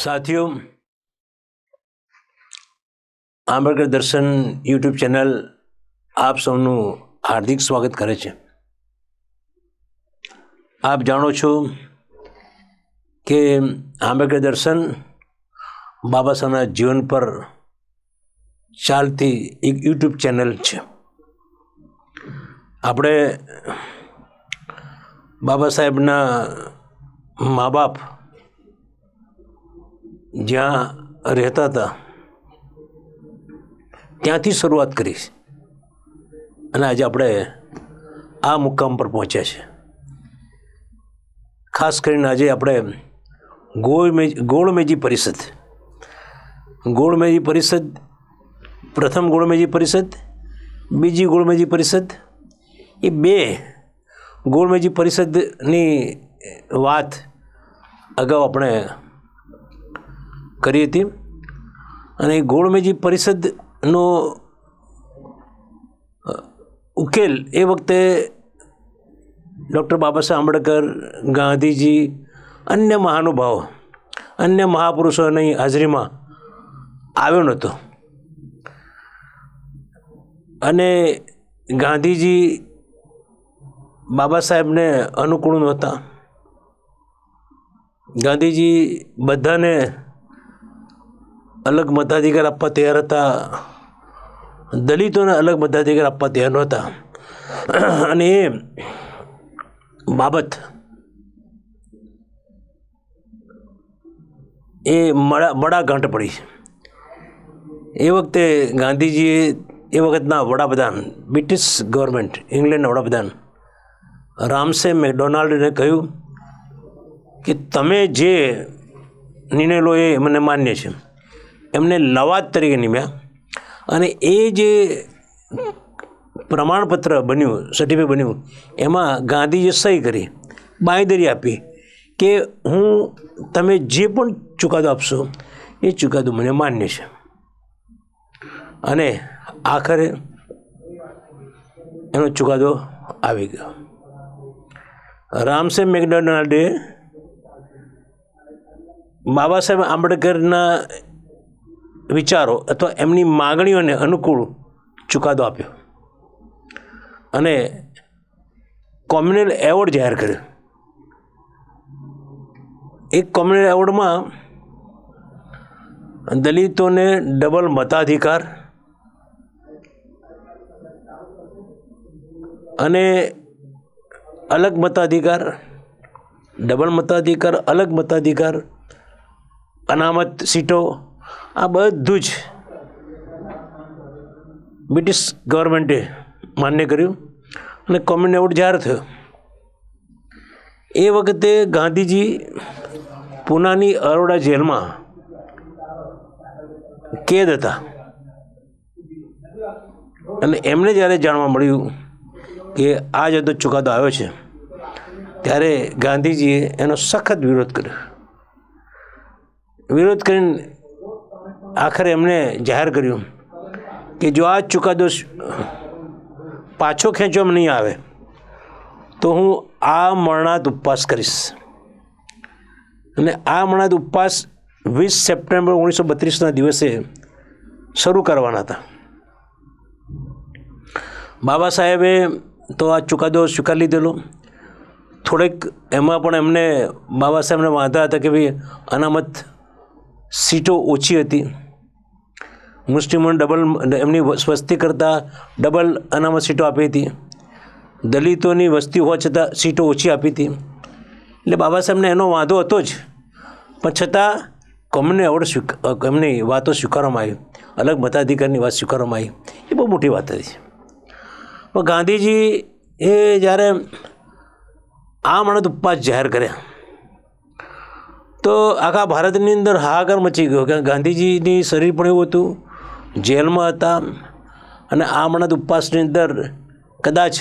સાથીઓ, આંબેડકર દર્શન YouTube channel આપ સૌનું હાર્દિક સ્વાગત કરે છે. આપ જાણો છો કે આંબેડકર દર્શન બાબા સાહેબના જીવન પર ચાલતી એક યુટ્યુબ ચેનલ છે. આપણે બાબા સાહેબના મા બાપ જ્યાં રહેતા હતા, ત્યાંથી શરૂઆત કરી અને આજે આપણે આ મુકામ પર પહોંચ્યા છે ખાસ કરીને આજે આપણે ગોળમેજ ગોળમેજી પરિષદ. ગોળમેજી પરિષદ, પ્રથમ ગોળમેજી પરિષદ, બીજી ગોળમેજી પરિષદ, એ બે ગોળમેજી પરિષદની વાત અગાઉ આપણે કરી હતી. અને ગોળમેજી પરિષદનો ઉકેલ એ વખતે ડૉક્ટર બાબા સાહેબ આંબેડકર, ગાંધીજી, અન્ય મહાનુભાવો, અન્ય મહાપુરુષોની હાજરીમાં આવ્યો નહોતો. અને ગાંધીજી બાબા સાહેબને અનુકૂળ નહોતા. ગાંધીજી બધાને અલગ મતાધિકાર આપવા તૈયાર હતા. દલિતોને અલગ મતાધિકાર આપવા તૈયાર નહોતા. અને એ બાબત એ મડા મડાગાંઠ પડી. એ વખતે ગાંધીજીએ એ વખતના વડાપ્રધાન, બ્રિટિશ ગવર્મેન્ટ, ઇંગ્લેન્ડના વડાપ્રધાન રામસે મેકડોનાલ્ડને કહ્યું કે, તમે જે નિર્ણય લો એ મને માન્ય છે. એમને લવાદ તરીકે નિમ્યા. અને એ જે પ્રમાણપત્ર બન્યું સર્ટિફિકેટ બન્યું, એમાં ગાંધીજીએ સહી કરી, બાંયધરી આપી કે હું તમે જે પણ ચુકાદો આપશો, એ ચુકાદો મને માન્ય છે. અને આખરે એનો ચુકાદો આવી ગયો. રામસે મેકડોનાલ્ડે બાબા સાહેબ આંબેડકરના વિચારો અથવા એમની માગણીઓને અનુકૂળ ચુકાદો આપ્યો. અને કોમ્યુનલ એવોર્ડ જાહેર કર્યો. એક કોમ્યુનલ એવોર્ડમાં દલિતોને ડબલ મતાધિકાર અને અલગ મતાધિકાર, ડબલ મતાધિકાર, અલગ મતાધિકાર, અનામત સીટો આ બધું જ બ્રિટિશ ગવર્મેન્ટે માન્ય કર્યું અને કોમન એવોર્ડ જાહેર થયો. એ વખતે ગાંધીજી પૂનાની અરોડા જેલમાં કેદ હતા. અને એમને જ્યારે જાણવા મળ્યું કે આ જ હતો ચુકાદો આવ્યો છે, ત્યારે ગાંધીજીએ એનો સખત વિરોધ કર્યો. વિરોધ કરીને આખરે એમણે જાહેર કર્યું કે જો આ ચુકાદો પાછો ખેંચવામાં નહીં આવે, તો હું આ મરણાત ઉપવાસ કરીશ. અને આ મરણાત ઉપવાસ વીસ સપ્ટેમ્બર ઓગણીસો બત્રીસના દિવસે શરૂ કરવાના હતા. બાબા સાહેબે તો આ ચુકાદો સ્વીકારી લીધેલો. થોડેક એમાં પણ એમને બાબા સાહેબને વાંધા હતા કે ભાઈ અનામત સીટો ઓછી હતી. મુસ્લિમોને ડબલ એમની વસ્તી કરતાં ડબલ અનામત સીટો આપી હતી. દલિતોની વસ્તી હોવા છતાં સીટો ઓછી આપી હતી. એટલે બાબા સાહેબને એનો વાંધો હતો જ. પણ છતાં કોમને એવોર્ડ એમની વાતો સ્વીકારવામાં આવી. અલગ મતાધિકારની વાત સ્વીકારવામાં આવી. એ બહુ મોટી વાત હતી. પણ ગાંધીજી એ જ્યારે આ માણસ ઉપવાસ જાહેર કર્યા તો આખા ભારતની અંદર હાહાકાર મચી ગયો કે ગાંધીજીની શરીર પણ એવું હતું, જેલમાં હતા અને આ હમણાં ઉપવાસની અંદર કદાચ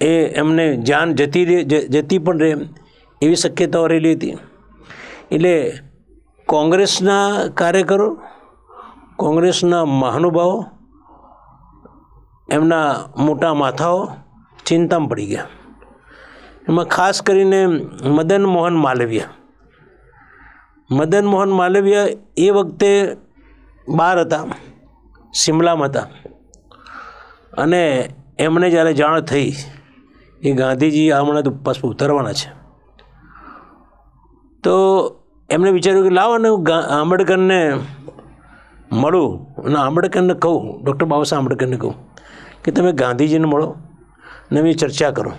એ એમને જાન જતી રહે જતી પણ રહે એવી શક્યતાઓ રહેલી હતી. એટલે કોંગ્રેસના કાર્યકરો, કોંગ્રેસના મહાનુભાવો, એમના મોટા માથાઓ ચિંતામાં પડી ગયા. એમાં ખાસ કરીને મદન મોહન માલવીય મદન મોહન માલવીય એ વખતે બહાર હતા, શિમલામાં હતા. અને એમને જ્યારે જાણ થઈ, એ ગાંધીજી હમણાં તો ઉપવાસ ઉતરવાના છે. તો એમણે વિચાર્યું કે લાવો ને હું આંબેડકરને મળું અને આંબેડકરને કહું, ડૉક્ટર બાબા સાહેબ આંબેડકરને કહું કે તમે ગાંધીજીને મળો ને ચર્ચા કરો.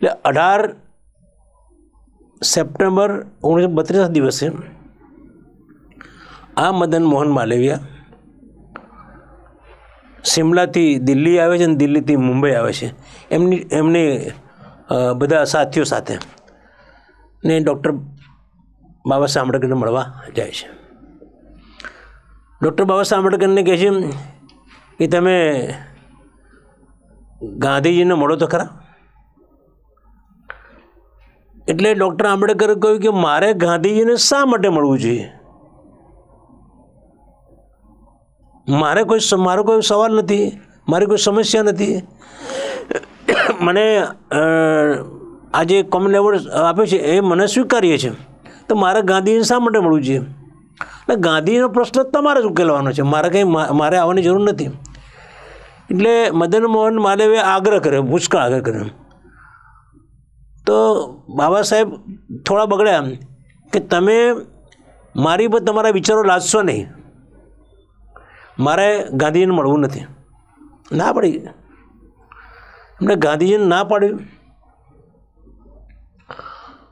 એટલે અઢાર સપ્ટેમ્બર ઓગણીસો બત્રીસ દિવસે આ મદન મોહન માલવિયા શિમલાથી દિલ્હી આવે છે અને દિલ્હીથી મુંબઈ આવે છે. એમની એમની બધા સાથીઓ સાથે ને ડૉક્ટર બાબા આંબેડકરને મળવા જાય છે. ડૉક્ટર બાબા સાહેબ આંબેડકરને કહે છે કે તમે ગાંધીજીને મળો તો ખરા? એટલે ડૉક્ટર આંબેડકરે કહ્યું કે મારે ગાંધીજીને શા માટે મળવું જોઈએ? મારે કોઈ મારો કોઈ સવાલ નથી, મારી કોઈ સમસ્યા નથી. મને આ જે કોમન એવોર્ડ આપે છે, એ મને સ્વીકાર્ય છે. તો મારે ગાંધીજીને શા માટે મળવું જોઈએ? એટલે ગાંધીજીનો પ્રશ્ન તમારે જ ઉકેલવાનો છે. મારે કંઈ મારે આવવાની જરૂર નથી. એટલે મદન મોહન માલવીએ આગ્રહ કર્યો ભૂચકા આગ્રહ કર્યો. તો બાબા સાહેબ થોડા બગડ્યા કે તમે મારી પર તમારા વિચારો લાદશો નહીં. મારે ગાંધીજીને મળવું નથી. ના પડી. એમને ગાંધીજીને ના પાડ્યું.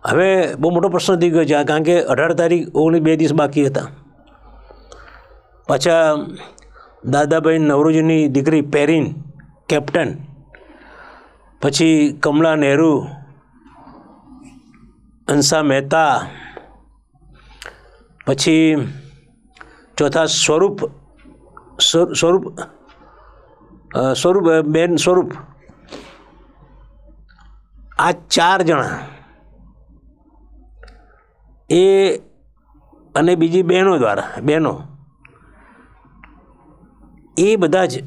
હવે બહુ મોટો પ્રશ્ન થઈ ગયો છે, કારણ કે અઢાર તારીખ ઓગણીસ બે દિવસ બાકી હતા. પાછા દાદાભાઈ નવરોજીની દીકરી પેરીન, કેપ્ટન, પછી કમલા નહેરુ અંસા મહેતા. પછી ચોથા સ્વરૂપ સ્વરૂપ સ્વરૂપ બેન સ્વરૂપ. આ ચાર જણા. એ અને બીજી બહેનો દ્વારા, બહેનો. એ બધા જ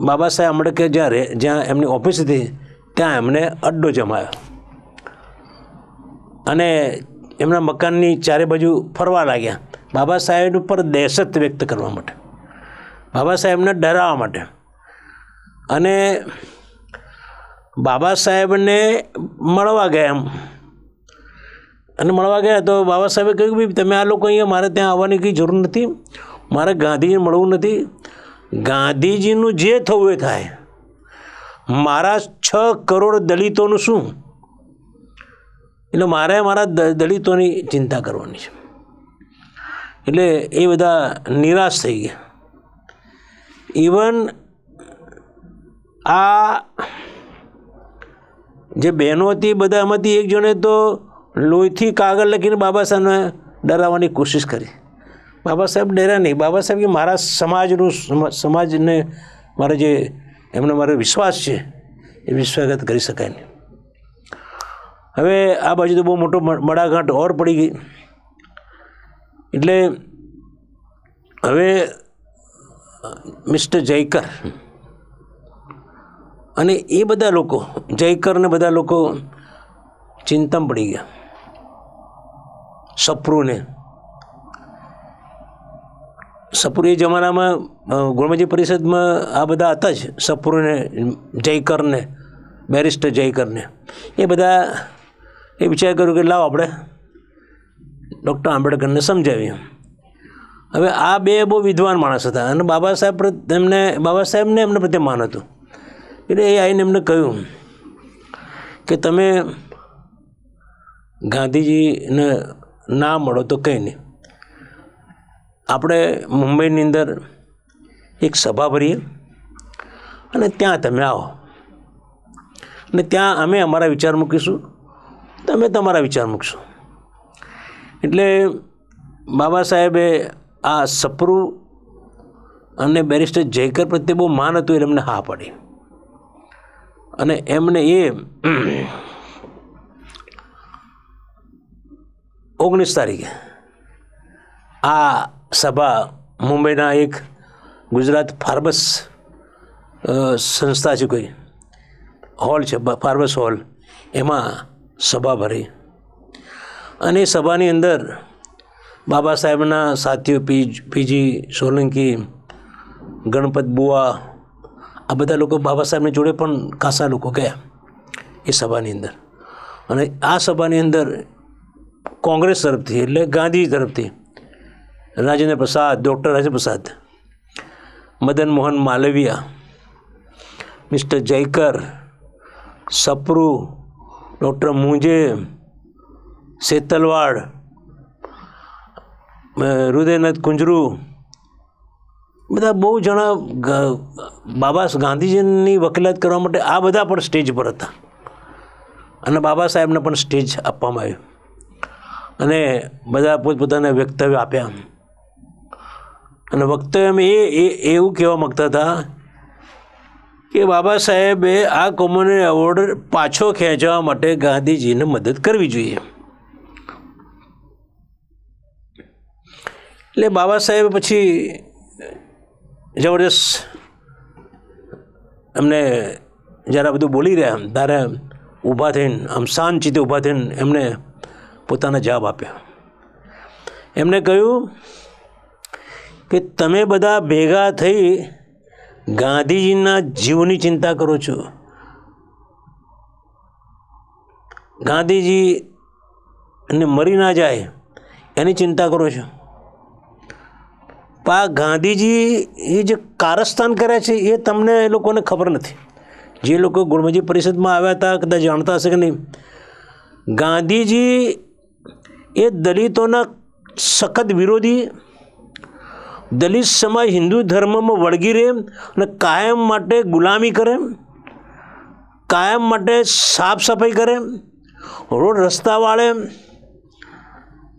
બાબા સાહેબ આંબેડકર જ્યાં જ્યાં એમની ઓફિસ હતી, ત્યાં એમને અડ્ડો જમાયો. અને એમના મકાનની ચારે બાજુ ફરવા લાગ્યા. બાબા સાહેબ ઉપર દહેશત વ્યક્ત કરવા માટે. બાબા સાહેબને ડરાવવા માટે. અને બાબા સાહેબને મળવા ગયા એમ. અને મળવા ગયા તો બાબા સાહેબે કહ્યું કે ભાઈ, તમે આ લોકો અહીંયા મારે ત્યાં આવવાની કંઈ જરૂર નથી. મારે ગાંધીજીને મળવું નથી. ગાંધીજીનું જે થવું એ થાય. મારા છ કરોડ દલિતોનું શું? એટલે મારે મારા દલિતોની ચિંતા કરવાની છે. એટલે એ બધા નિરાશ થઈ ગયા. ઇવન આ જે બહેનો હતી બધામાંથી એક જણે તો લોહીથી કાગળ લખીને બાબા સાહેબને ડરાવવાની કોશિશ કરી. બાબા સાહેબ ડર્યા નહીં. બાબા સાહેબ કે મારા સમાજનું સમ- સમાજને મારે જે, એમને મારો વિશ્વાસ છે, એ વિશ્વાસઘાત કરી શકાય નહીં. હવે આ બાજુ તો બહુ મોટો મડાઘાટ ઓર પડી ગઈ. એટલે હવે, મિસ્ટર જયકર અને એ બધા લોકો, જયકર ને બધા લોકો ચિંતામાં પડી ગયા. સપરુને. સપરુ એ જમાનામાં ગુણમજી પરિષદમાં આ બધા હતા જ, સપરુને, જયકરને, બેરિસ્ટર જયકરને. એ બધા એ વિચાર કર્યો કે લાવો આપણે ડૉક્ટર આંબેડકરને સમજાવીએ. હવે આ બે બહુ વિદ્વાન માણસ હતા અને બાબા સાહેબ એમને બાબા સાહેબને એમને પ્રત્યે માન હતું. એટલે એ આવીને એમને કહ્યું કે તમે ગાંધીજીને ના મળો તો કંઈ નહીં. આપણે મુંબઈની અંદર એક સભા ભરીએ અને ત્યાં તમે આવો. અને ત્યાં અમે અમારા વિચાર મૂકીશું. તમે તમારા વિચાર મૂકશો. એટલે બાબા સાહેબે આ સપરુ અને બેરિસ્ટર જયકર પ્રત્યે બહુ માન હતું એટલે એમને હા પડી. અને એમને એ ઓગણીસ તારીખે આ સભા મુંબઈના એક ગુજરાત ફાર્મસ સંસ્થા છે કોઈ, હોલ છે, ફાર્મસ હોલ, એમાં સભા ભરી. અને સભાની અંદર બાબા સાહેબના સાથીઓ, પી પીજી સોલંકી, ગણપત બુઆ આ બધા લોકો બાબા સાહેબની જોડે પણ ખાસા લોકો ગયા એ સભાની અંદર. અને આ સભાની અંદર કોંગ્રેસ તરફથી એટલે ગાંધી તરફથી Rajendra Prasad, doctor Rajendra Prasad, Madan Mohan Malaviya, mister Jayakar, Sapru doctor Moonje Setalvad અ, હૃદયનાથ કુંજરુ બધા બહુ જણા બાબા ગાંધીજીની વકીલાત કરવા માટે આ બધા પણ સ્ટેજ પર હતા. અને બાબા સાહેબને પણ સ્ટેજ આપવામાં આવ્યું. અને બધા પોતપોતાના વક્તવ્ય આપ્યા. અને વક્તવ્યમાં એમ એ એવું કહેવા માગતા હતા કે બાબા સાહેબે આ કોમન એવોર્ડ પાછો ખેંચવા માટે ગાંધીજીને મદદ કરવી જોઈએ. એટલે બાબા સાહેબ પછી જબરદસ્ત એમને જ્યારે બધું બોલી રહ્યા ત્યારે ઊભા થઈને, આમ શાંત ચિત્તે ઊભા થઈને એમને પોતાના જવાબ આપ્યા. એમને કહ્યું કે તમે બધા ભેગા થઈ ગાંધીજીના જીવની ચિંતા કરો છો. ગાંધીજી ને મરી ના જાય એની ચિંતા કરો છો. આ ગાંધીજી એ જે કારસ્તાન કર્યા છે એ તમને એ લોકોને ખબર નથી. જે લોકો ગુણમજી પરિષદમાં આવ્યા હતા, કદાચ જાણતા હશે કે નહીં. ગાંધીજી એ દલિતોના સખત વિરોધી દલિત સમાજ હિન્દુ ધર્મમાં વળગી રહે અને કાયમ માટે ગુલામી કરે, કાયમ માટે સાફ સફાઈ કરે, રોડ રસ્તાવાળે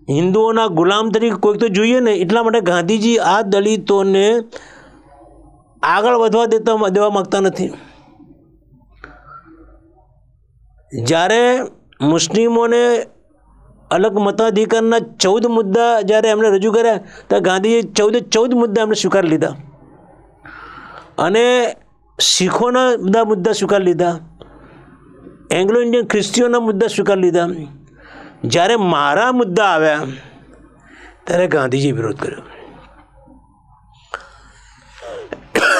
હિન્દુઓના ગુલામ તરીકે કોઈક તો જોઈએ ને, એટલા માટે ગાંધીજી આ દલિતોને આગળ વધવા દેતા દેવા માગતા નથી. જ્યારે મુસ્લિમોને અલગ મતાધિકારના ચૌદ મુદ્દા જ્યારે એમણે રજૂ કર્યા ત્યારે ગાંધીએ ચૌદે, ચૌદ મુદ્દા એમણે સ્વીકારી લીધા. અને શીખોના બધા મુદ્દા સ્વીકારી લીધા. એંગ્લો ઇન્ડિયન ખ્રિસ્તીઓના મુદ્દા સ્વીકારી લીધા. જ્યારે મારા મુદ્દા આવ્યા, ત્યારે ગાંધીજીએ વિરોધ કર્યો.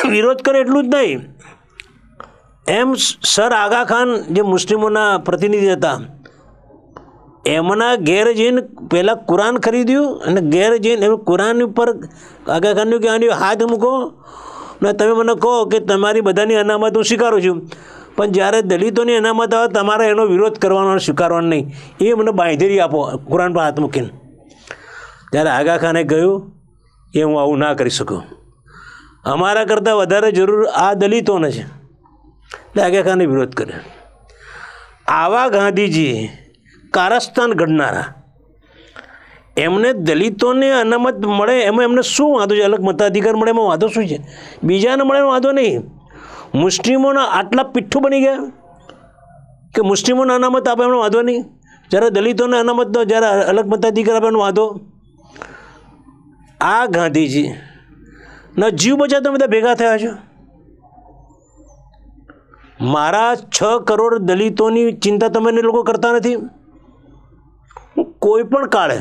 વિરોધ કરે એટલું જ નહીં. એમ સર આગા ખાન જે મુસ્લિમોના પ્રતિનિધિ હતા એમના ઘેર જઈને પહેલાં કુરાન ખરીદ્યું અને ઘેર જઈને એમ કુરાન ઉપર આગા ખાનનું કે આની હાથ મૂકો. ને તમે મને કહો કે તમારી બધાની અનામત હું સ્વીકારું છું. પણ જ્યારે દલિતોની અનામત આવે, તમારે એનો વિરોધ કરવાનો સ્વીકારવાનો નહીં. એ મને બાંધેરી આપો, કુરાન પર હાથ મૂકીને. ત્યારે આગા ખાને કહ્યું એ હું આવું ના કરી શકું. અમારા કરતાં વધારે જરૂર આ દલિતોને છે. એટલે આગા વિરોધ કર્યો. આવા ગાંધીજી કારસ્તાન ઘડનારા. એમને દલિતોને અનામત મળે, એમાં એમને શું વાંધો છે? અલગ મતાધિકાર મળે એમાં વાંધો શું છે? બીજાને મળે વાંધો નહીં. મુસ્લિમોના આટલા પીઠ્ઠું બની ગયા. કે મુસ્લિમોને અનામત આપે એમનો વાંધો નહીં. જ્યારે દલિતોને અનામત જ્યારે અલગ મતાધિકાર આપે એનો વાંધો. આ ગાંધીજી, ના જીવ બચાવ તમે બધા ભેગા થયા છો? મારા છ કરોડ દલિતોની ચિંતા તમે લોકો કરતા નથી? કોઈ પણ કાળે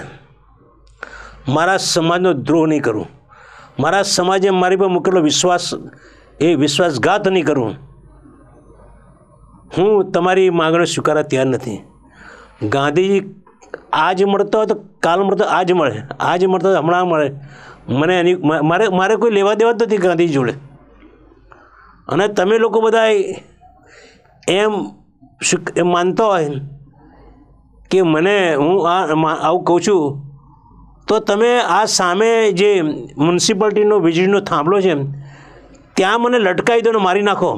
મારા સમાજનો દ્રોહ નહીં કરું. મારા સમાજે મારી પર મૂકેલો વિશ્વાસ, એ વિશ્વાસઘાત નહીં કરું. હું તમારી માગણીઓ સ્વીકારવા તૈયાર નથી. ગાંધીજી આજ મળતો હોય તો કાલ મળતો આજ મળે, આજ મળતો હમણાં મળે. મને એની, મારે મારે કોઈ લેવા દેવા જ નથી ગાંધીજી જોડે. અને તમે લોકો બધા એમ માનતા હોય કે મને હું આ આવું કહું છું, તો તમે આ સામે જે મ્યુનિસિપાલિટીનો વીજળીનો થાંભલો છે, ત્યાં મને લટકાવી દો મારી નાખો.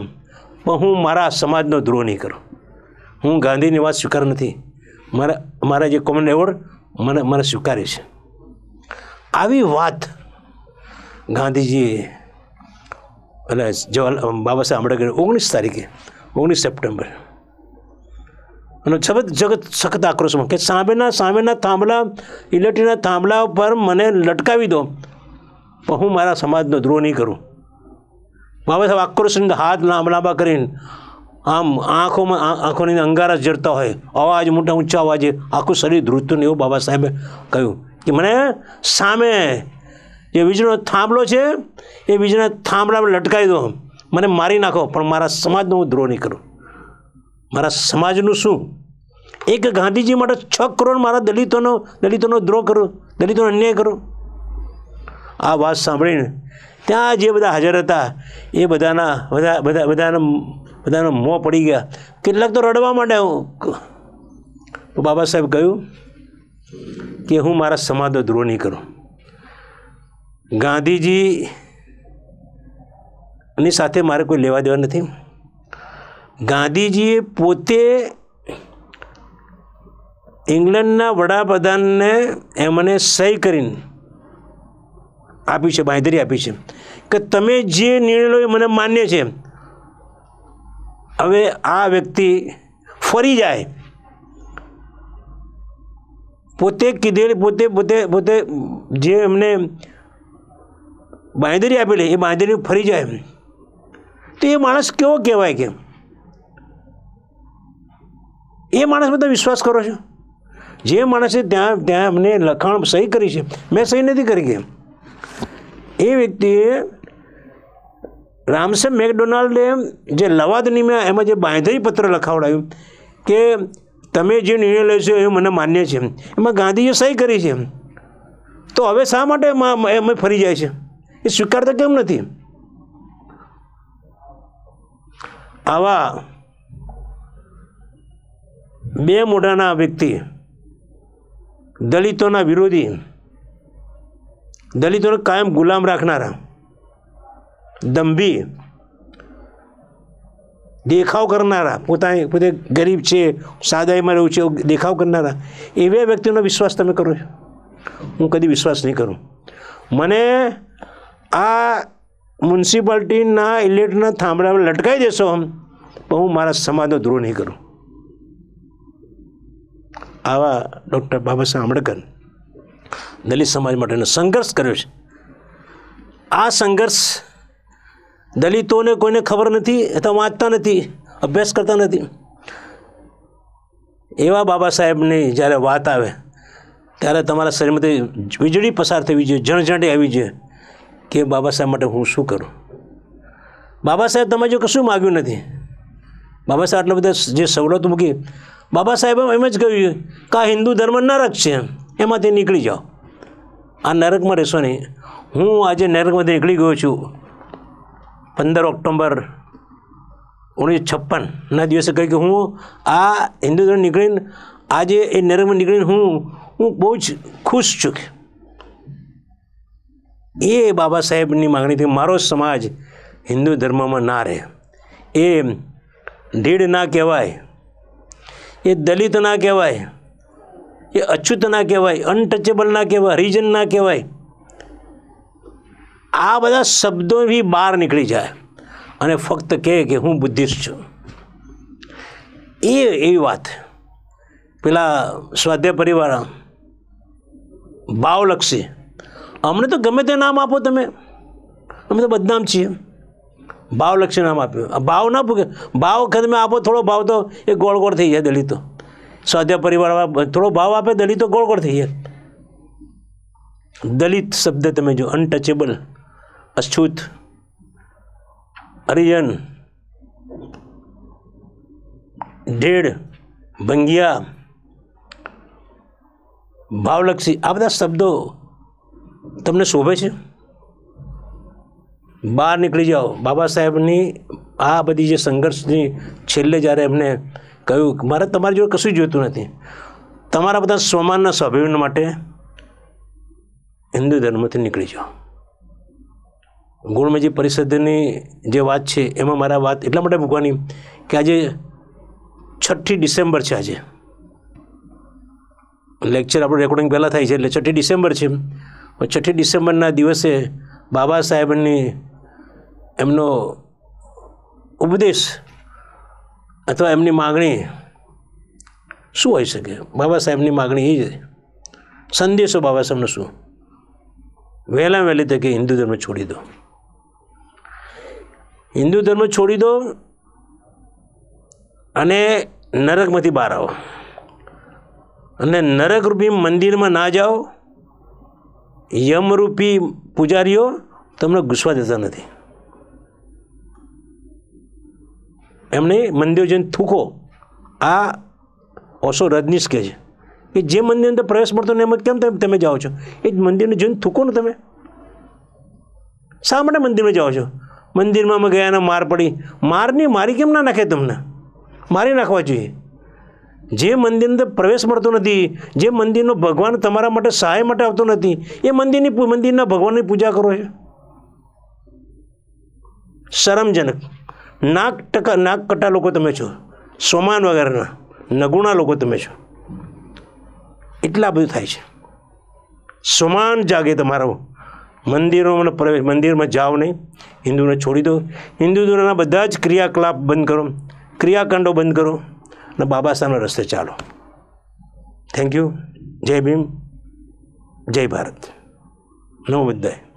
પણ હું મારા સમાજનો દ્રોહ નહીં કરું. હું ગાંધીની વાત સ્વીકાર નથી. મારા મારા જે કોમન એવોર્ડ મને મને સ્વીકારે છે. આવી વાત ગાંધીજીએ એટલે જવાહર બાબા સાહેબ આંબેડકર ઓગણીસ તારીખે, ઓગણીસ સપ્ટેમ્બર અને સખત જગત સખત આક્રોશમાં કે સામેના સામેના થાંભલા ઇલેક્ટ્રિકના થાંભલા પર મને લટકાવી દો. પણ હું મારા સમાજનો દ્રોહ નહીં કરું. બાબા સાહેબ આક્રોશની હાથ લાંબા લાંબા કરીને આમ આંખોમાં આંખોની અંગારા જડતા હોય. અવાજ મોટા ઊંચા અવાજે આખું શરીર ધ્રુજતું ને એવું બાબા સાહેબે કહ્યું કે મને સામે જે વીજળીનો થાંભલો છે, એ વીજળીના થાંભલામાં લટકાવી દો. મને મારી નાખો, પણ મારા સમાજનો હું દ્રોહ નહીં કરું. મારા સમાજનું શું? એક ગાંધીજી માટે છ કરોડ મારા દલિતોનો દલિતોનો દ્રોહ કરો, દલિતોનો અન્યાય કરો. આ વાત સાંભળીને ત્યાં જે બધા હાજર હતા, એ બધાના, બધા બધા, બધાના બધાના મોં પડી ગયા. કેટલાક તો રડવા માંડ્યા બાબા સાહેબ કહ્યું કે હું મારા સમાજનો દ્રોહ નહીં કરું. ગાંધીજી ની સાથે મારે કોઈ લેવા દેવા નથી. ગાંધીજીએ પોતે ઇંગ્લેન્ડના વડાપ્રધાનને એમને સહી કરીને આપી છે બાંધરી આપી છે કે તમે જે નિર્ણય લો એ મને માન્ય છે. હવે આ વ્યક્તિ ફરી જાય. પોતે કીધેલી, પોતે પોતે પોતે જે એમને બાંધરી આપેલી એ બાંધરી ફરી જાય તો એ માણસ કેવો કહેવાય કે એ માણસ બધા વિશ્વાસ કરો છો? જે માણસે ત્યાં ત્યાં એમને લખાણ સહી કરી છે, મેં સહી નથી કરી કે. એ વ્યક્તિએ રામસે મેકડોનાલ્ડે જે લવાદનીમાં એમાં જે બાંધણી પત્ર લખાવડાવ્યું કે તમે જે નિર્ણય લેશો એ મને માન્ય છે. એમાં ગાંધીએ સહી કરી છે. તો હવે શા માટે એમાં ફરી જાય છે? એ સ્વીકારતા કેમ નથી? આવા બે મોઢાના વ્યક્તિ, દલિતોના વિરોધી, દલિતોને કાયમ ગુલામ રાખનારા, દંભી, દેખાવ કરનારા પોતાની પોતે ગરીબ છે, સાદાઈમાં રહું છે, દેખાવ કરનારા એવા વ્યક્તિનો વિશ્વાસ તમે કરો છો? હું કદી વિશ્વાસ નહીં કરું. મને આ મ્યુનિસિપાલિટીના ઇલેક્ટના થાંભલામાં લટકાવી દેશો તો હું મારા સમાજનો દ્રોહ નહીં કરું. આવા ડૉક્ટર બાબા સાહેબ આંબેડકર દલિત સમાજ માટેનો સંઘર્ષ કર્યો છે. આ સંઘર્ષ દલિતોને કોઈને ખબર નથી અથવા વાંચતા નથી, અભ્યાસ કરતા નથી. એવા બાબા સાહેબની જ્યારે વાત આવે, ત્યારે તમારા શરીરમાંથી વીજળી પસાર થવી જોઈએ જણઝાટી આવી જોઈએ કે બાબા સાહેબ માટે હું શું કરું? બાબા સાહેબ તમે જો કશું માગ્યું નથી. બાબા સાહેબ આટલા બધા જે સવલતો મૂકી બાબા સાહેબે એમ જ કહ્યું કે આ હિન્દુ ધર્મ નરક છે. એમાંથી નીકળી જાઓ. આ નરકમાં રહેશો નહીં હું આજે નરકમાંથી નીકળી ગયો છું. પંદર ઓક્ટોબર ઓગણીસો છપ્પનના દિવસે કહ્યું કે હું આ હિન્દુ ધર્મ નીકળીને આજે એ નરકમાં નીકળીને હું હું બહુ જ ખુશ છું. એ બાબા સાહેબની માગણીથી મારો સમાજ હિન્દુ ધર્મમાં ના રહે. એ ઢીડ ના કહેવાય. એ દલિત ના કહેવાય, એ અછૂત ના કહેવાય અનટચેબલ ના કહેવાય રિજન ના કહેવાય. આ બધા શબ્દો બી બહાર નીકળી જાય અને ફક્ત કહે કે હું બુદ્ધિસ્ટ છું. એ એવી વાત. પેલા સ્વાધ્યાય પરિવાર ભાવલક્ષી અમને તો ગમે તે નામ આપો તમે. અમે તો બદનામ છીએ. ભાવલક્ષી નામ આપ્યું. ભાવ ના પૂકે ભાવ વખત આપો થોડો ભાવ તો એ ગોળ ગોળ થઈ જાય દલિતો. સ્વાધ્યાય પરિવારવાળા થોડો ભાવ આપે દલિતો ગોળ ગોળ થઈ જાય. દલિત શબ્દ તમે જો અનટચેબલ અછૂત હરિજન ઢેડ ભંગિયા, ભાવલક્ષી, આ બધા શબ્દો તમને શોભે છે? બહાર નીકળી જાઓ. બાબા સાહેબની આ બધી જે સંઘર્ષની છેલ્લે જ્યારે એમને કહ્યું મારે તમારી જોડે કશું જોઈતું નથી. તમારા બધા સ્વમાનના સ્વાભિમાન માટે હિન્દુ ધર્મથી નીકળી જાઓ. ગુણમજી પરિષદની જે વાત છે એમાં મારા વાત એટલા માટે મૂકવાની કે આજે છઠ્ઠી ડિસેમ્બર છે આજે. લેક્ચર આપણું રેકોર્ડિંગ પહેલાં થાય છે એટલે છઠ્ઠી ડિસેમ્બર છે. છઠ્ઠી ડિસેમ્બરના દિવસે બાબા સાહેબની એમનો ઉપદેશ અથવા એમની માગણી શું હોઈ શકે? બાબા સાહેબની માગણી એ જ સંદેશો બાબા સાહેબનો શું? વહેલા વહેલી તકે હિન્દુ ધર્મ છોડી દો. હિન્દુ ધર્મ છોડી દો અને નરકમાંથી બહાર આવો. અને નરકરૂપી મંદિરમાં ના જાઓ, યમરૂપી પૂજારીઓ તમને ઘૂસવા દેતા નથી. એમને મંદિર જઈને થૂકો. આ ઓશો રજનીશ કહે છે. કે જે મંદિરની અંદર પ્રવેશ મળતો ને એમ કેમ તમે જાઓ છો? એ જ મંદિરને જોઈને થૂકો ને તમે. શા માટે મંદિરમાં જાઓ છો? મંદિરમાં અમે ગયા માર પડી. મારની મારી કેમ ના નાખે તમને? મારી નાખવા જોઈએ. જે મંદિર અંદર પ્રવેશ મળતો નથી, જે મંદિરનો ભગવાન તમારા માટે સહાય માટે આવતો નથી, એ મંદિરની મંદિરના ભગવાનની પૂજા કરો છો. શરમજનક. નાક ટકા નાક કટા લોકો તમે છો. સોમાન વગરના નગુણા લોકો તમે છો. એટલા બધું થાય છે. સોમાન જાગે તમારો. મંદિરોમાં પ્રવેશ મંદિરમાં જાઓ નહીં. હિન્દુને છોડી દો. હિન્દુ ધર્મના બધા જ ક્રિયાકલાપ બંધ કરો. ક્રિયાકાંડો બંધ કરો. અને બાબા સાહેબના રસ્તે ચાલો. થેન્ક યુ જય ભીમ. જય ભારત. નમો બધાય.